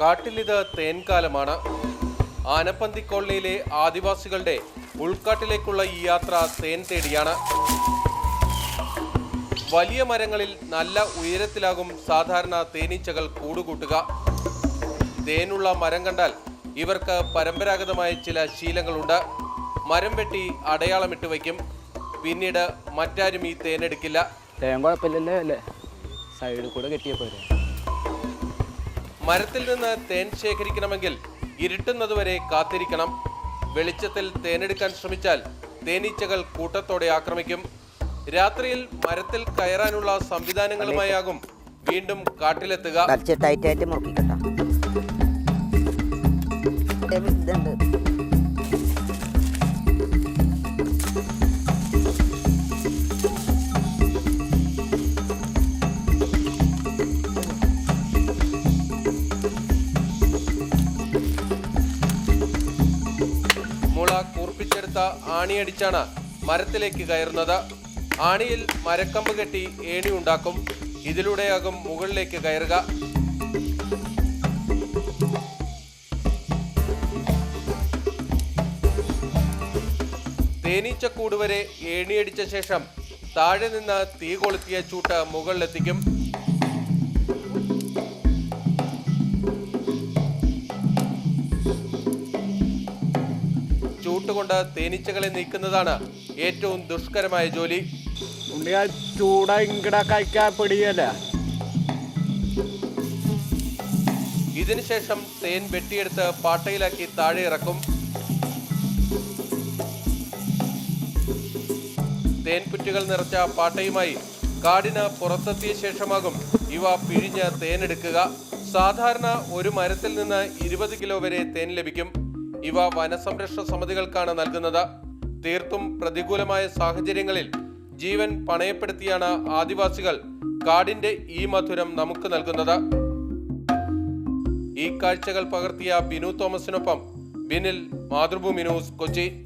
കാട്ടിലിത് തേൻകാലമാണ്. ആനപ്പന്തി കോളനിയിലെ ആദിവാസികളുടെ ഉൾക്കാട്ടിലേക്കുള്ള ഈ യാത്ര തേൻ തേടിയാണ്. വലിയ മരങ്ങളിൽ നല്ല ഉയരത്തിലാകും സാധാരണ തേനീച്ചകൾ കൂടുകൂട്ടുക. തേനുള്ള മരം കണ്ടാൽ ഇവർക്ക് പരമ്പരാഗതമായ ചില ശീലങ്ങളുണ്ട്. മരം വെട്ടി അടയാളമിട്ട് വയ്ക്കും. പിന്നീട് മറ്റാരും ഈ തേനെടുക്കില്ല. തേൻ കുഴപ്പമില്ലല്ലേ? അല്ലേ? സൈഡിൽ കൂടെ കെട്ടിയ പോരെ. മരത്തിൽ നിന്ന് തേൻ ശേഖരിക്കണമെങ്കിൽ ഇരുട്ടുന്നതുവരെ കാത്തിരിക്കണം. വെളിച്ചത്തിൽ തേനെടുക്കാൻ ശ്രമിച്ചാൽ തേനീച്ചകൾ കൂട്ടത്തോടെ ആക്രമിക്കും. രാത്രിയിൽ മരത്തിൽ കയറാനുള്ള സംവിധാനങ്ങളുമായാകും വീണ്ടും കാട്ടിലെത്തുക. ടൈറ്റായിട്ട് മുറുക്കിക്കട്ടോ. മുള കൂർപ്പിച്ചെടുത്ത ആണിയടിച്ചാണ് മരത്തിലേക്ക് കയറുന്നത്. ആണിയിൽ മരക്കമ്പ് കെട്ടി ഏണി ഉണ്ടാക്കും. ഇതിലൂടെയാകും മുകളിലേക്ക് കയറുക. തേനീച്ചക്കൂട് വരെ ഏണിയടിച്ച ശേഷം താഴെ നിന്ന് തീ കൊളുത്തിയ ചൂട്ട് മുകളിലെത്തിക്കും. ചൂട്ടുകൊണ്ട് തേനീച്ചകളെ നീക്കുന്നതാണ് ഏറ്റവും ദുഷ്കരമായ ജോലി. ഉണ്ണി ആ ചൂട ഇങ്ങട കഴിക്കാൻ പിടിയല്ല? ഇതിനുശേഷം തേൻ വെട്ടിയെടുത്ത് പാട്ടയിലാക്കി താഴെ ഇറക്കും. തേൻപുറ്റുകൾ നിറച്ച പാട്ടയുമായി കാടിന് പുറത്തെത്തിയ ശേഷമാകും ഇവ പിഴിഞ്ഞ് തേനെടുക്കുക. സാധാരണ ഒരു മരത്തിൽ നിന്ന് ഇരുപത് കിലോ വരെ തേൻ ലഭിക്കും. ഇവ വനസംരക്ഷണ സമിതികൾക്കാണ് നൽകുന്നത്. തീർത്തും പ്രതികൂലമായ സാഹചര്യങ്ങളിൽ ജീവൻ പണയപ്പെടുത്തിയാണ് ആദിവാസികൾ കാടിന്റെ ഈ മധുരം നമുക്ക് നൽകുന്നത്. ഈ കാഴ്ചകൾ പകർത്തിയ ബിനു തോമസിനൊപ്പം ബിനിൽ മാതൃഭൂമി ന്യൂസ് കൊച്ചി.